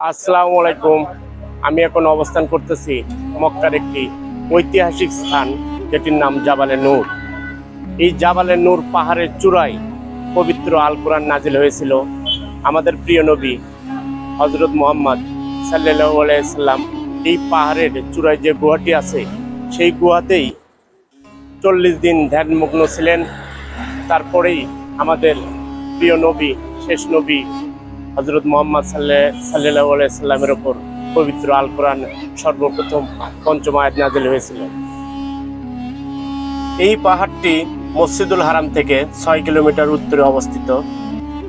আসসালামু আলাইকুম আমি এখন অবস্থান করতেছি মক্কার একটি ঐতিহাসিক স্থান, যেটির নাম জাবালে নূর। এই জাবালে নূর পাহাড়ের চূড়ায় পবিত্র আল কোরআন নাজিল হয়েছিল আমাদের প্রিয় নবী হজরত মোহাম্মদ সাল্লাহ আলাইসাল্লাম এই পাহাড়ের চূড়ায় যে গুহাটি আছে সেই গুহাতেই চল্লিশ দিন ধ্যানমগ্ন ছিলেন। তারপরেই আমাদের প্রিয় নবী, শেষ নবী হজরত মোহাম্মদ সাল্লাহ সাল্লাহ সাল্লামের ওপর পবিত্র আল কোরআন সর্বপ্রথম পঞ্চম আয়াত নাজিল হয়েছিল। এই পাহাড়টি মসজিদুল হারাম থেকে ছয় কিলোমিটার উত্তরে অবস্থিত।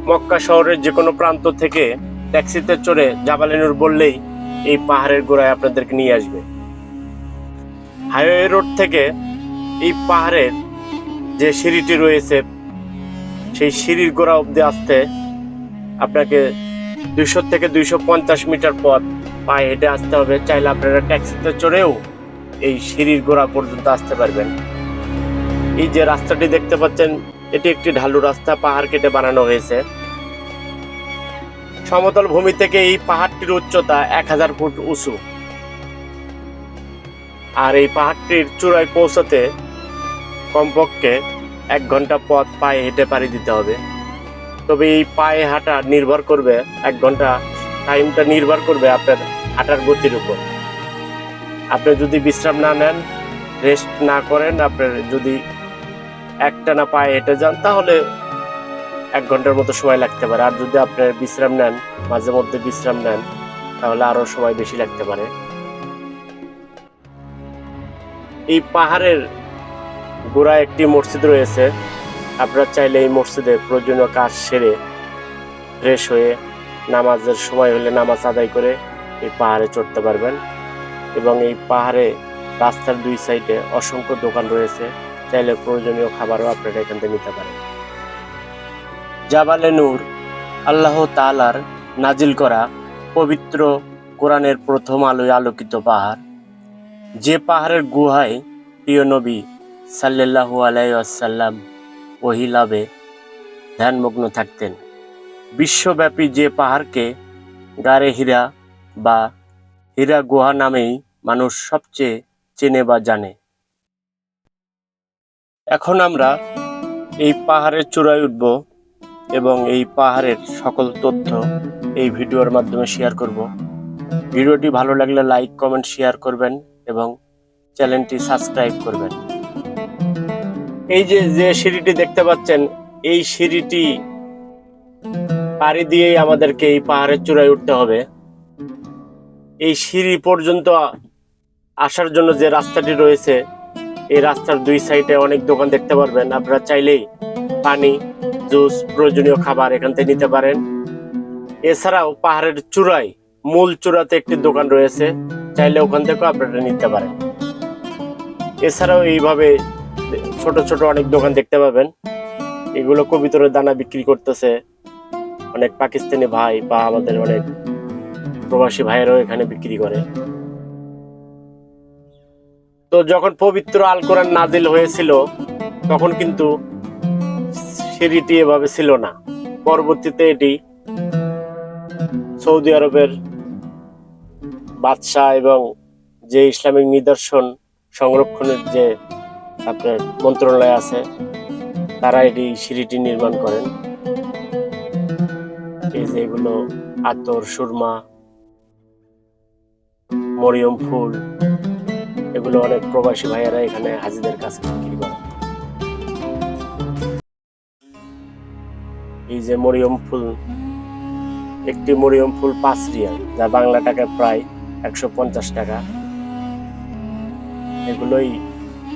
মক্কা শহরের যে কোনো প্রান্ত থেকে ট্যাক্সিতে চড়ে জাবালিনুর বললেই এই পাহাড়ের গোড়ায় আপনাদেরকে নিয়ে আসবে। হাইওয়ে রোড থেকে এই পাহাড়ের যে সিঁড়িটি রয়েছে, সেই সিঁড়ির গোড়া অব্দি আসতে আপনাকে দুইশো থেকে দুইশো পঞ্চাশ মিটার পথ পায়ে হেঁটে আসতে হবে। চাইলে আপনারা ট্যাক্সিতে চড়েও এই সিঁড়ির গোড়া পর্যন্ত আসতে পারবেন। এই যে রাস্তাটি দেখতে পাচ্ছেন, এটি একটি ঢালু রাস্তা, পাহাড় কেটে বানানো হয়েছে। সমতল ভূমি থেকে এই পাহাড়টির উচ্চতা এক হাজার ফুট উঁচু। আর এই পাহাড়টির চূড়ায় পৌঁছাতে কমপক্ষে এক ঘণ্টা পথ পায়ে হেঁটে পাড়ি দিতে হবে। তবে এই পায়ে হাঁটা নির্ভর করবে, এক ঘণ্টা টাইমটা নির্ভর করবে আপনার হাঁটার গতির উপর। আপনি যদি বিশ্রাম না নেন রেস্ট না করেন, আপনার যদি একটানা পায়ে হেঁটে যান, তাহলে এক ঘণ্টার মতো সময় লাগতে পারে। আর যদি আপনার বিশ্রাম নেন, মাঝে মধ্যে বিশ্রাম নেন, তাহলে আরও সময় বেশি লাগতে পারে। এই পাহাড়ের গোড়ায় একটি মসজিদ রয়েছে। আপনারা চাইলে এই মসজিদে প্রয়োজনীয় কাজ সেরে ফ্রেশ হয়ে নামাজের সময় হলে নামাজ আদায় করে এই পাহাড়ে চড়তে পারবেন। এবং এই পাহাড়ে রাস্তার দুই সাইডে অসংখ্য দোকান রয়েছে। চাইলে প্রয়োজনীয় খাবারও আপনারা এখান থেকে নিতে পারেন। জাবালে নূর, আল্লাহ তালার নাজিল করা পবিত্র কোরআনের প্রথম আলোয় আলোকিত পাহাড়। যে পাহাড়ের গুহায় প্রিয় নবী সাল্লাল্লাহু আলাইসাল্লাম ওহিলাবে ধ্যানমগ্ন থাকতেন। বিশ্বব্যাপী যে পাহাড়কে গারে হীরা বা হীরা গুহা নামেই মানুষ সবচেয়ে চেনে বা জানে। এখন আমরা এই পাহাড়ের চূড়ায় উঠব এবং এই পাহাড়ের সকল তথ্য এই ভিডিওর মাধ্যমে শেয়ার করব। ভিডিওটি ভালো লাগলে লাইক, কমেন্ট, শেয়ার করবেন। এবং চ্যানেলটি সাবস্ক্রাইব করবেন। এই যে যে সিঁড়িটি দেখতে পাচ্ছেন এই সিঁড়িটি পাড়ি দিয়েই আমাদেরকে এই পাহাড়ের চূড়ায় উঠতে হবে। এই সিঁড়ি পর্যন্ত আসার জন্য যে রাস্তাটি রয়েছে এই রাস্তার দুই সাইডে অনেক দোকান দেখতে পারবেন। আপনারা চাইলেই পানি জুস প্রয়োজনীয় খাবার এখান থেকে নিতে পারেন। এছাড়াও পাহাড়ের চূড়ায় মূল চূড়াতে একটি দোকান রয়েছে। চাইলে ওখান থেকেও আপনারা নিতে পারেন। এছাড়াও এইভাবে ছোট ছোট অনেক দোকান দেখতে পাবেন। এগুলো কবিতরের দানা বিক্রি করতেছে। অনেক পাকিস্তানি ভাই বা আমাদের অনেক প্রবাসী ভাইয়েরাও এখানে বিক্রি করে। তো যখন পবিত্র আল কোরআন নাজিল হয়েছিল, তখন কিন্তু সিঁড়িটি এভাবে ছিল না। পরবর্তীতে এটি সৌদি আরবের বাদশাহ এবং যে ইসলামিক নিদর্শন সংরক্ষণের যে আপনার মন্ত্রণালয় আছে, তারা এটি সিঁড়িটি নির্মাণ করেন। এই যে এগুলো, আতর, সুরমা, মরিয়ম ফুল, এগুলো অনেক প্রবাসী ভাইয়েরা এখানে হাজিদের কাছে বিক্রি করে এই যে মরিয়ম ফুল, একটি মরিয়ম ফুল পাঁচ রিয়াল, যা বাংলা টাকায় প্রায় একশো পঞ্চাশ টাকা। এগুলোই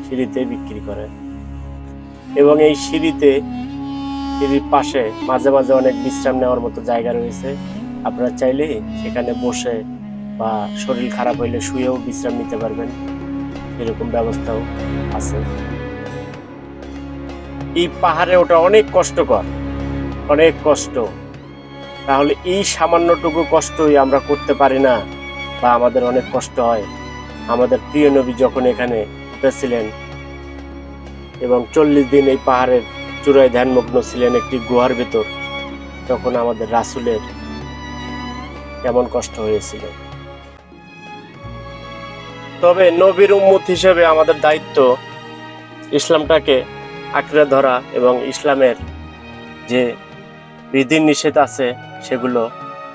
সিঁড়িতে বিক্রি করে। এবং এই সিঁড়িতে সিঁড়ির পাশে মাঝে মাঝে অনেক বিশ্রাম নেওয়ার মতো জায়গা রয়েছে। আপনারা চাইলে সেখানে বসে বা শরীর খারাপ হইলে শুয়েও বিশ্রাম নিতে পারবেন। এরকম ব্যবস্থাও আছে। এই পাহাড়ে ওটা অনেক কষ্টকর, অনেক কষ্ট। তাহলে এই সামান্যটুকু কষ্টই আমরা করতে পারি না। বা আমাদের অনেক কষ্ট হয়। আমাদের প্রিয় নবী যখন এখানে ছিলেন এবং চল্লিশ দিন এই পাহাড়ের চূড়ায় ধ্যানমগ্ন ছিলেন একটি গুহার ভেতর, তখন আমাদের রাসুলের কেমন কষ্ট হয়েছিল। তবে নবীর উম্মত হিসেবে আমাদের দায়িত্ব ইসলামটাকে আঁকড়ে ধরা এবং ইসলামের যে বিধি নিষেধ আছে, সেগুলো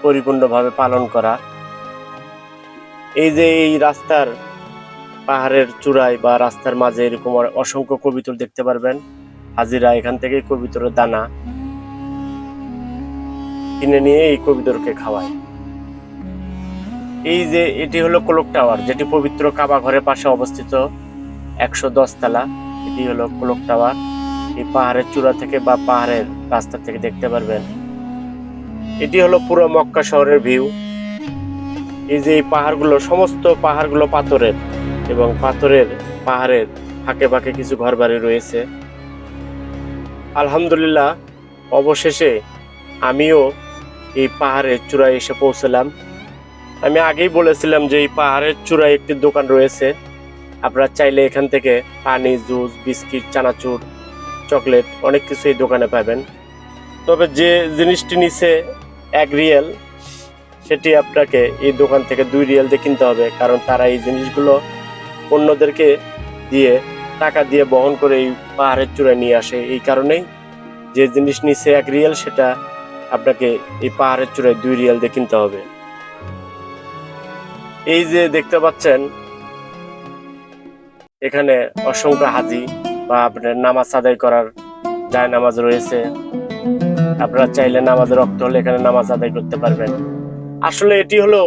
পরিপূর্ণভাবে পালন করা। এই যে এই রাস্তার পাহাড়ের চূড়ায় বা রাস্তার মাঝে এরকম অসংখ্য কবিতর দেখতে পারবেন। হাজিরা, এখান থেকে কবিতরের দানা কিনে নিয়ে এই কবিতরকে খাওয়ায়। এই যে এটি হলো কোলক টাওয়ার, যেটি পবিত্র কাবা ঘরের পাশে অবস্থিত একশো দশ তলা। এটি হলো কোলক টাওয়ার। এই পাহাড়ের চূড়া থেকে বা পাহাড়ের রাস্তা থেকে দেখতে পারবেন। এটি হলো পুরো মক্কা শহরের ভিউ। এই যে এই পাহাড়গুলো, সমস্ত পাহাড়গুলো পাথরের এবং পাথরের পাহাড়ের ফাঁকে ফাঁকে কিছু ঘরবাড়ি রয়েছে। আলহামদুলিল্লাহ, অবশেষে আমিও এই পাহাড়ের চূড়ায় এসে পৌঁছলাম। আমি আগেই বলেছিলাম যে এই পাহাড়ের চূড়ায় একটি দোকান রয়েছে। আপনারা চাইলে এখান থেকে পানি, জুস, বিস্কিট, চানাচুর, চকলেট, অনেক কিছু এই দোকানে পাবেন। তবে যে জিনিসটি নিচে এক রিয়েল সেটি আপনাকে এই দোকান থেকে দুই রিয়েল দিয়ে কিনতে হবে, কারণ তারা এই জিনিসগুলো অন্যদেরকে দিয়ে, টাকা দিয়ে বহন করে এই পাহাড়ের চূড়ায় নিয়ে আসে। এই কারণেই যে জিনিস নিচে এক রিয়েল, সেটা আপনাকে এই পাহাড়ের চূড়ায় দুই রিয়েল দিয়ে কিনতে হবে। এই যে দেখতে পাচ্ছেন, এখানে অসংখ্য হাজি বা আপনার নামাজ আদায় করার যায় নামাজ রয়েছে। আপনারা চাইলে নামাজের রক্ত হলে এখানে নামাজ আদায় করতে পারবেন। আসলে এটি হলো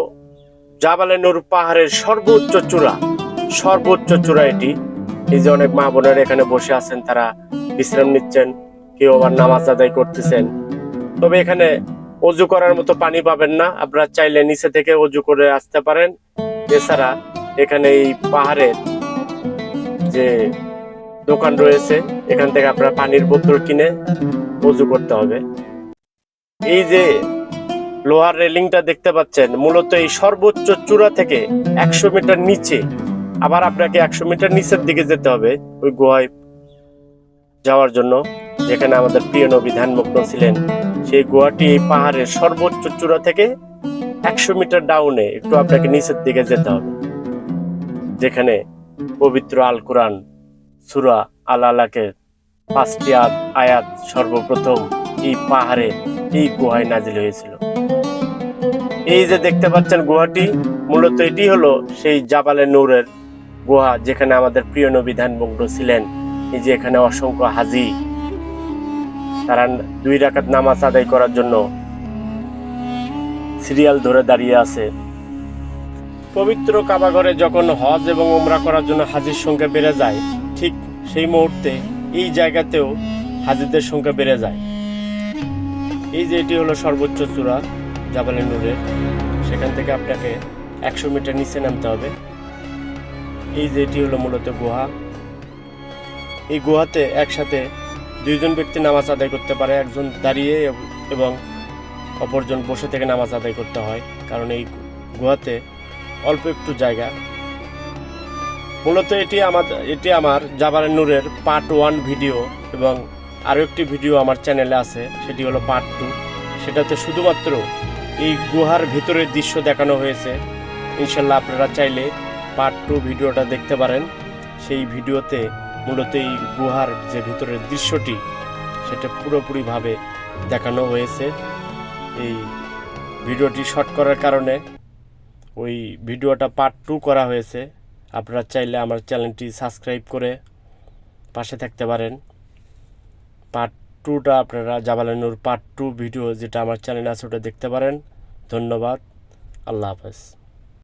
জাবালে নুর পাহাড়ের সর্বোচ্চ চূড়া। সর্বোচ্চ চূড়া এটি। এই যে অনেক মা বোনেরা এখানে বসে আছেন, তারা বিশ্রাম নিচ্ছেন, কেউ আবার নামাজ আদায় করতেছেন। তবে এখানে অজু করার মতো পানি পাবেন না। আপনারা চাইলে নিচে থেকে অজু করে আসতে পারেন। এছাড়া এখানে এই পাহাড়ের যে দোকান রয়েছে, এখান থেকে আপনারা পানির বোতল কিনে অজু করতে হবে। এই যে লোহার রেলিংটা দেখতে পাচ্ছেন। মূলত এই সর্বোচ্চ চূড়া থেকে একশো মিটার নিচে। আবার আপনাকে একশো মিটার নিচের দিকে যেতে হবে ওই গুহায় যাওয়ার জন্য, যেখানে আমাদের প্রিয় নবী ধ্যানমগ্ন ছিলেন। সেই গুহাটি এই পাহাড়ের সর্বোচ্চ চূড়া থেকে একশো মিটার ডাউনে একটু আপনাকে নিচের দিকে যেতে হবে। যেখানে পবিত্র আল কোরআন সুরা আল আলাকের পাঁচটি আয়াত- সর্বপ্রথম এই পাহাড়ে এই গুহায় নাজিল হয়েছিল। এই যে দেখতে পাচ্ছেন গুহাটি, মূলত এটি হলো সেই জাবালে নূরের গুহা, যেখানে আমাদের প্রিয় নবী ধ্যানমগ্ন ছিলেন। এই যে এখানে অসংখ্য হাজি, তারা দুই রাকাত নামাজ আদায় করার জন্য সিরিয়াল ধরে দাঁড়িয়ে আছে। পবিত্র কাবাঘরে যখন হজ এবং ওমরা করার জন্য হাজির সংখ্যা বেড়ে যায়, ঠিক সেই মুহূর্তে এই জায়গাতেও হাজিদের সংখ্যা বেড়ে যায়। এই যে এটি হলো সর্বোচ্চ চূড়া জাবালে নূরের সেখান থেকে আপনাকে একশো মিটার নিচে নামতে হবে। এই যে এটি হলো মূলত গুহা। এই গুহাতে একসাথে দুইজন ব্যক্তি নামাজ আদায় করতে পারে, একজন দাঁড়িয়ে এবং অপরজন বসে থেকে নামাজ আদায় করতে হয়, কারণ এই গুহাতে অল্প একটু জায়গা। মূলত এটি আমার এটি আমার জাবারের নূরের পার্ট ওয়ান ভিডিও এবং আরও একটি ভিডিও আমার চ্যানেলে আছে, সেটি হলো পার্ট টু সেটাতে শুধুমাত্র এই গুহার ভিতরের দৃশ্য দেখানো হয়েছে। ইনশাল্লাহ আপনারা চাইলে পার্ট টু ভিডিওটা দেখতে পারেন। সেই ভিডিওতে মূলত এই গুহার যে ভিতরের দৃশ্যটি, সেটা পুরোপুরিভাবে দেখানো হয়েছে। এই ভিডিওটি শর্ট করার কারণে ওই ভিডিওটা পার্ট টু করা হয়েছে। আপনারা চাইলে আমার চ্যানেলটি সাবস্ক্রাইব করে পাশে থাকতে পারেন। পার্ট টুটা আপনারা জামালানুর পার্ট টু ভিডিও যেটা আমার চ্যানেলে আছে, ওটা দেখতে পারেন। ধন্যবাদ। আল্লাহ হাফেজ।